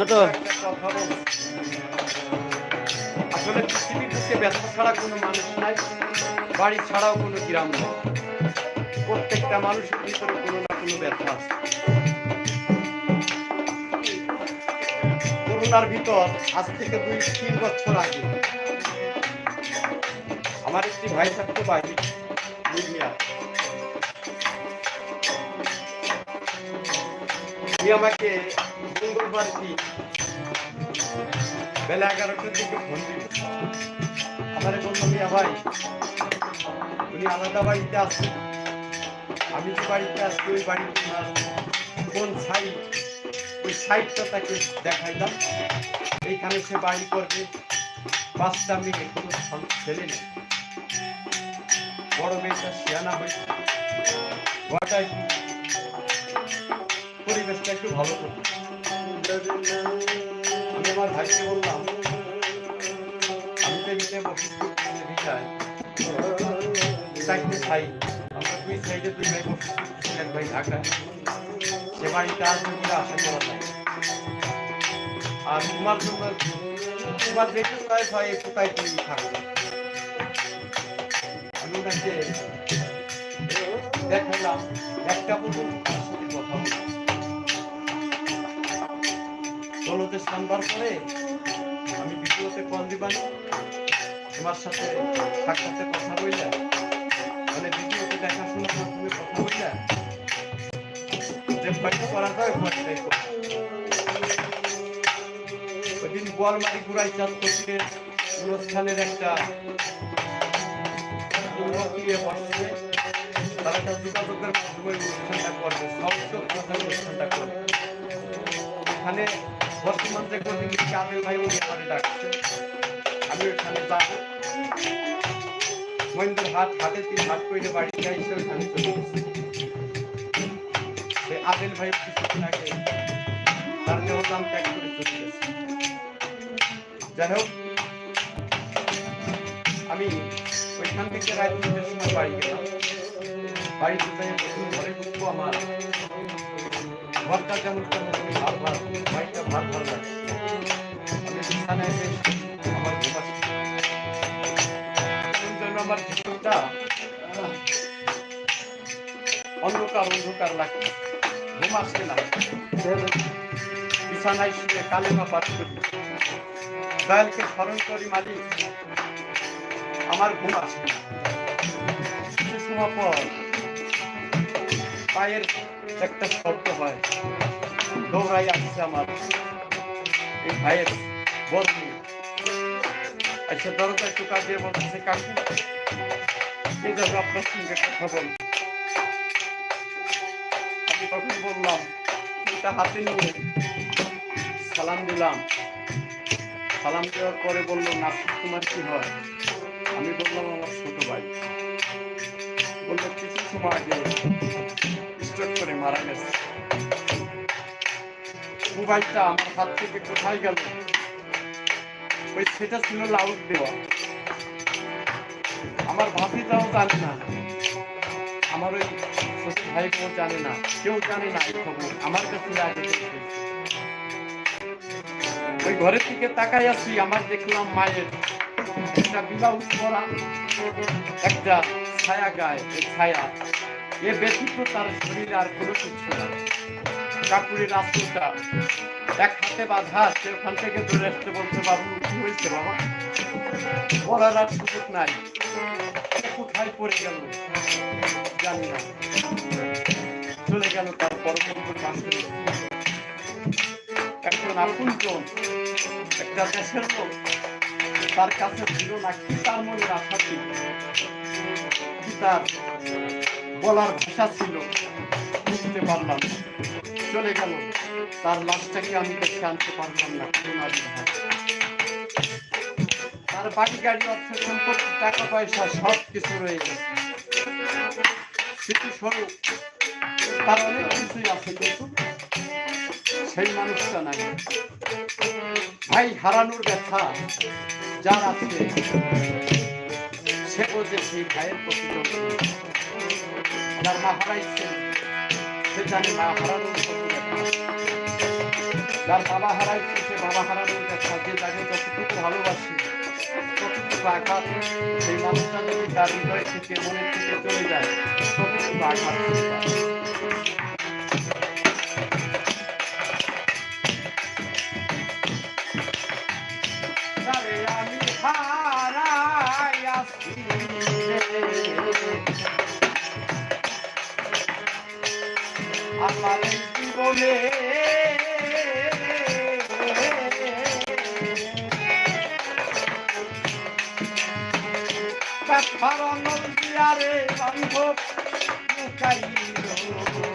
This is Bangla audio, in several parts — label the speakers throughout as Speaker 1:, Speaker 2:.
Speaker 1: ছোট।
Speaker 2: আসলে পৃথিবীর বুকে ব্যথা ছাড়া কোনো মানুষ নাই, বাড়ি ছাড়াও কোনো গ্রাম নেই। প্রত্যেকটা মানুষের ভিতরে কোনো না কোনো ব্যথা আছে। করোনার ভিতর আজ থেকে দুই, তিন বছর আগে আমার একটি ভাই থাকতো মিয়া আমাকে বেলা আলাদা বাড়িতে আমি যে বাড়িতে আসছি ওই বাড়িতে কোন সাইড ওই সাইডটা তাকে দেখাইলাম। এইখানে সে বাড়ি করবে। পাঁচটা মেয়ে, কোনো ছেলে নেই। বড় মেয়েটা শিয়ানা হয়েছে। পরিবেশটা একটু ভালো করবে। আমি বললাম, আমি তো আমরা দুই ভাই বসেছি এক আসবে বলে আশা করা যায়। আর তোমার তোমার তুমি থাকবে আমি ওনাকে দেখালাম, একটা সাথে কথা ষোলোতে সানবার পরে আমি দ্বিতীয়তে কল দিবানি। তোমার সাথে সাক্ষাতে কথা বললে মানে দ্বিতীয়তে দেখাশোনার মাধ্যমে কথা বললে যে বাড়ি করা যায় করো। ওইদিন গোয়ালমারি গুড়াই চাঁদ করতে অনুষ্ঠানের একটা উন্নত বসছে। তারা একটা যোগাযোগের মাধ্যমে অনুষ্ঠানটা করবে সব অনুষ্ঠানটা করবে। ওখানে বর্তমান কর্মী আদিল ভাই উনি আমার আমি ওখানে যাব মহেন্দ্র হাট হাতে তিন হাট করে বাড়ি যাইছে ওখানে চলে সে আদিল ভাই কিছুদিন আগে তার আমি ওইখান থেকে রাত তিনটের সময় বাড়ি গেলাম। বাড়িতে আমার। ঘরটা কেমন আমি ভার ভার বাড়িটা ভার ভার লাগছে আমি বিছানায় বেশ আমার ঘুম আসছে এই জন্য আমার ভিতরটা অন্ধকার অন্ধকার লাগছে ঘুম আসছে না। বিছানায় শুয়ে কালেমা পাঠ দয়ালকে স্মরণ করি, মালিক, আমার ঘুম আসে না। পায়ের একটা শব্দ হয়। দৌড়াই আসছে আমার। এই ভাইয়ের বন্ধু। আচ্ছা দরজা একটু কাটিয়ে বলতেছে কাকু এই যাবে আপনার সঙ্গে কথা বল। আমি তখন বললাম, এটা হাতে নিয়ে সালাম দিলাম। সালাম দেওয়ার পরে বলল, নাসির, তোমার কি হয়? আমি বললাম, আমার ছোট ভাই। বলল, কিছু সময় আগে করে মারা গেছে। আমার হাত থেকে কোথায় গেল? ওই সেটা ছিল লাউড দেওয়া। আমার ভাবিটাও জানে না। আমার ওই ছোট ভাই কেউ জানে না। কেউ জানে না এই খবর। আমার কাছে আগে ওই ঘরের দিকে তাকাই আছি, আমার দেখলাম মায়ের। একটা ব্লাউজ পরা একটা ছায়া গায়ে ছায়া। এ ব্যতীত তার শরীরে আর কোনো কিছু না। কাকুরের আঁচলটা এক হাতে বাঁধা, সে ওখান থেকে ধরে আসতে বলতে বাবু, কি হয়েছে বাবা? বলার আর সুযোগ নাই। কোথায় পড়ে গেল? জানি না। চলে গেল তার পরবর্তী পাশে একজন আপনজন, একটা দেশের লোক, তার কাছে ছিল না কি তার মনে আশা ছিল? তার? বলার ভাষা ছিল। বুঝতে পারলাম। চলে গেল। তার লাশটাকে আমি দেখে আনতে পারলাম না তার বাড়ি গাড়ি, অর্থ সম্পত্তি, টাকা পয়সা সব কিছু রয়ে গেছে। স্মৃতিস্বরূপ, তার অনেক কিছুই আছে, কিন্তু সেই মানুষটা নাই। ভাই হারানোর ব্যথা যার আছে, সে বোঝে সেই ভাইয়ের প্রতি যত্ন। মা হারাইছে। সে জানি মা হারানোর যার বাবা হারাইছে, সে বাবা হারানোর ব্যথা যে তাকে যতটুকু ভালোবাসি, ততটুকু আঘাত সেই মানুষটা যদি তার হৃদয় থেকে মনের থেকে চলে যায়, ততটুকু আঘাত নদিয়ারে বান্ধব লুকাইল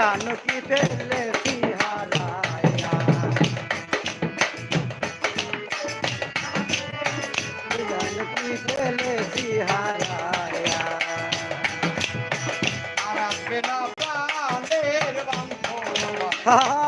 Speaker 2: জানকি পেলে জানকি পেলে বিহারায়া আর আসবে না প্রাণের বান্ধব